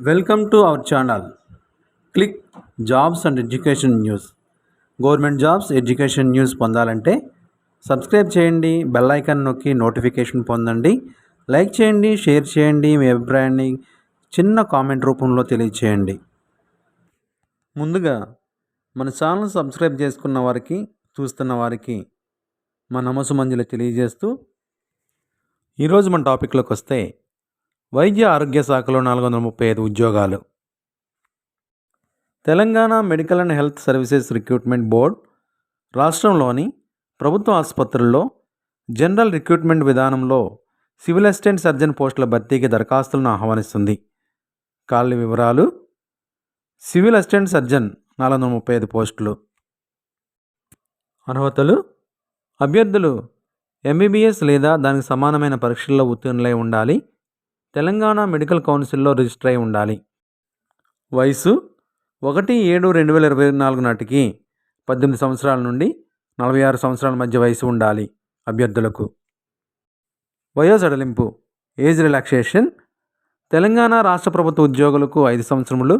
Welcome to our channel click jobs and education news government jobs education news పొందాలంటే subscribe చేయండి bell icon నొక్కి notification పొందండి. Like చేయండి share చేయండి మీ అభిప్రాయాన్ని చిన్న కామెంట్ రూపంలో తెలియచేయండి. ముందుగా మన ఛానల్ సబ్స్క్రైబ్ చేసుకున్న వారికి చూస్తున్న వారికి మా నమసు మంజులు తెలియజేస్తూ ఈరోజు మన టాపిక్లోకి వస్తే వైద్య ఆరోగ్య శాఖలో నాలుగు వందల ముప్పై ఐదు ఉద్యోగాలు. Telangana medical and health services recruitment board రాష్ట్రంలోని ప్రభుత్వ ఆసుపత్రుల్లో జనరల్ రిక్రూట్మెంట్ విధానంలో సివిల్ అసిస్టెంట్ సర్జన్ పోస్టుల భర్తీకి దరఖాస్తులను ఆహ్వానిస్తుంది. కాళ్ళ వివరాలు సివిల్ అసిస్టెంట్ సర్జన్ నాలుగు వందల ముప్పై ఐదు పోస్టులు. అర్హతలు అభ్యర్థులు ఎంబీబీఎస్ లేదా దానికి సమానమైన పరీక్షల్లో ఉత్తీర్ణులై ఉండాలి. తెలంగాణ మెడికల్ కౌన్సిల్లో రిజిస్టర్ అయి ఉండాలి. వయసు ఒకటి ఏడు రెండు వేల ఇరవై నాలుగు నాటికి పద్దెనిమిది సంవత్సరాల నుండి నలభై ఆరు సంవత్సరాల మధ్య వయసు ఉండాలి అభ్యర్థులకు. వయో సడలింపు ఏజ్ రిలాక్సేషన్ తెలంగాణ రాష్ట్ర ప్రభుత్వ ఉద్యోగులకు ఐదు సంవత్సరములు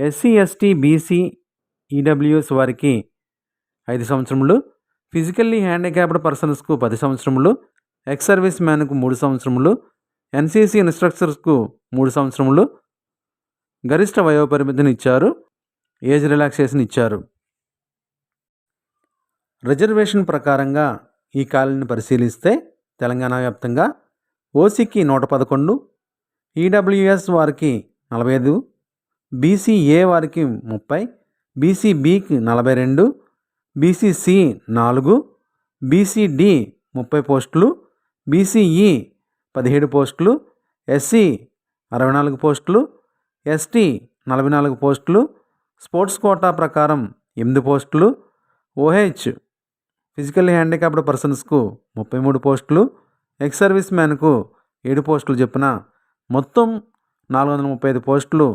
ఎస్సీ ఎస్టీ బీసీ ఈడబ్ల్యూఎస్ వారికి ఐదు సంవత్సరములు ఫిజికల్లీ హ్యాండిక్యాప్డ్ పర్సన్స్కు పది సంవత్సరములు ఎక్స్ సర్వీస్ మ్యాన్కు మూడు సంవత్సరములు ఎన్సీసీ ఇన్స్ట్రక్టర్స్కు మూడు సంవత్సరములు గరిష్ట వయోపరిమితిని ఇచ్చారు ఏజ్ రిలాక్సేషన్ ఇచ్చారు. రిజర్వేషన్ ప్రకారంగా ఈ ఖాళీని పరిశీలిస్తే తెలంగాణ వ్యాప్తంగా ఓసీకి నూట పదకొండు ఈడబ్ల్యూఎస్ వారికి నలభై ఐదు బీసీఏ వారికి ముప్పై బీసీబీకి నలభై రెండు బీసీసి నాలుగు బీసీడి ముప్పై పోస్టులు బీసీఈ పదిహేడు పోస్టులు ఎస్సీ అరవై నాలుగు పోస్టులు ఎస్టీ నలభై నాలుగు పోస్టులు స్పోర్ట్స్ కోటా ప్రకారం ఎనిమిది పోస్టులు ఓహెచ్ ఫిజికల్ హ్యాండిక్యాప్డ్ పర్సన్స్కు ముప్పై మూడు పోస్టులు ఎక్స్ సర్వీస్ మ్యాన్కు ఏడు పోస్టులు చెప్పిన మొత్తం నాలుగు వందల ముప్పై ఐదు పోస్టులు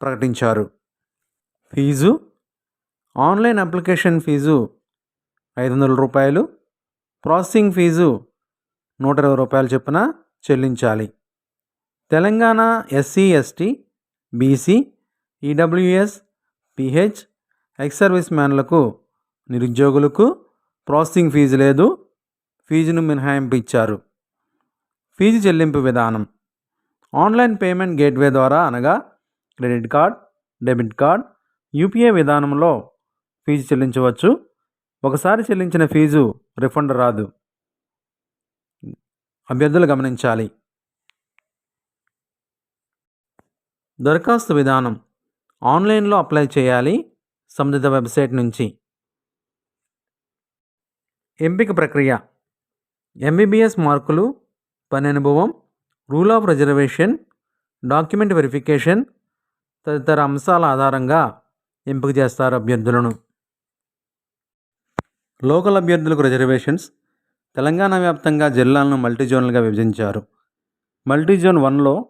ప్రకటించారు. ఫీజు ఆన్లైన్ అప్లికేషన్ ఫీజు ఐదు వందల రూపాయలు ప్రాసెసింగ్ ఫీజు నూట ఇరవై రూపాయల చొప్పున చెల్లించాలి. Telangana SC ST BC EWS PH ex service మ్యాన్లకు నిరుద్యోగులకు ప్రాసెసింగ్ ఫీజు లేదు. ఫీజును మినహాయింపు ఇచ్చారు ఫీజు చెల్లింపు విధానం. ఆన్లైన్ పేమెంట్ గేట్వే ద్వారా అనగా credit card debit card UPI విధానంలో ఫీజు చెల్లించవచ్చు. ఒకసారి చెల్లించిన ఫీజు రిఫండ్ రాదు. అభ్యర్థులు గమనించాలి. దరఖాస్తు విధానం. ఆన్లైన్లో అప్లై చేయాలి. సంబంధిత వెబ్సైట్ నుంచి. ఎంపిక ప్రక్రియ. ఎంబీబీఎస్ మార్కులు పని అనుభవం rule of reservation document verification తదితర అంశాల ఆధారంగా ఎంపిక చేస్తారు అభ్యర్థులను. లోకల్ అభ్యర్థులకు రిజర్వేషన్స్ తెలంగాణ వ్యాప్తంగా జిల్లాలను మల్టీ జోన్లుగా విభజించారు. మల్టీ జోన్ వన్లో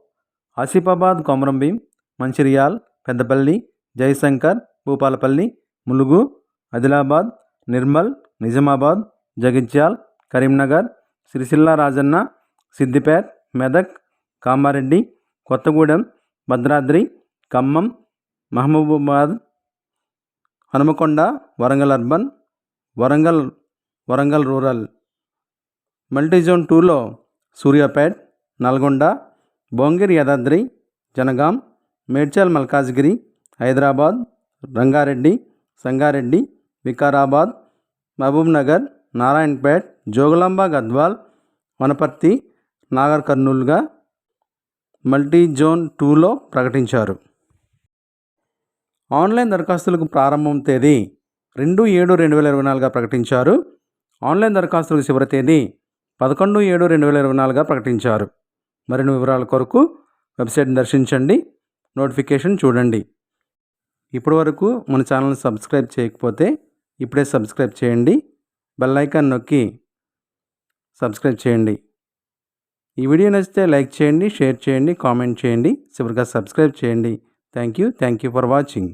Asifabad Komaram Bheem Mancherial Peddapalli Jayashankar Bhupalpally Mulugu Adilabad Nirmal Nizamabad Jagtial Karimnagar Sircilla Rajanna Siddipet Medak Kamareddy Kothagudem Bhadradri Khammam Mahabubabad Hanamkonda Warangal urban Warangal Warangal rural. Multi zone టూలో సూర్యాపేట్ నల్గొండ భోంగిరి యాదాద్రి జనగాం మేడ్చల్ మల్కాజ్గిరి హైదరాబాద్ రంగారెడ్డి సంగారెడ్డి వికారాబాద్ మహబూబ్నగర్ నారాయణపేట్ జోగులాంబ గద్వాల్ వనపర్తి నాగర్ కర్నూలుగా multi zone టూలో ప్రకటించారు. Online దరఖాస్తులకు ప్రారంభం తేదీ రెండు ఏడు రెండు వేల ఇరవై నాలుగుగా ప్రకటించారు. ఆన్లైన్ దరఖాస్తులకు చివరి తేదీ పదకొండు ఏడు రెండు వేల ఇరవై నాలుగుగా ప్రకటించారు. మరిన్ని వివరాల కొరకు వెబ్సైట్ని దర్శించండి. నోటిఫికేషన్ చూడండి. ఇప్పటి వరకు మన ఛానల్ని సబ్స్క్రైబ్ చేయకపోతే ఇప్పుడే సబ్స్క్రైబ్ చేయండి. బెల్ ఐకాన్ నొక్కి సబ్స్క్రైబ్ చేయండి. ఈ వీడియో నచ్చితే లైక్ చేయండి షేర్ చేయండి కామెంట్ చేయండి. చివరిగా సబ్స్క్రైబ్ చేయండి. Thank you thank you for watching.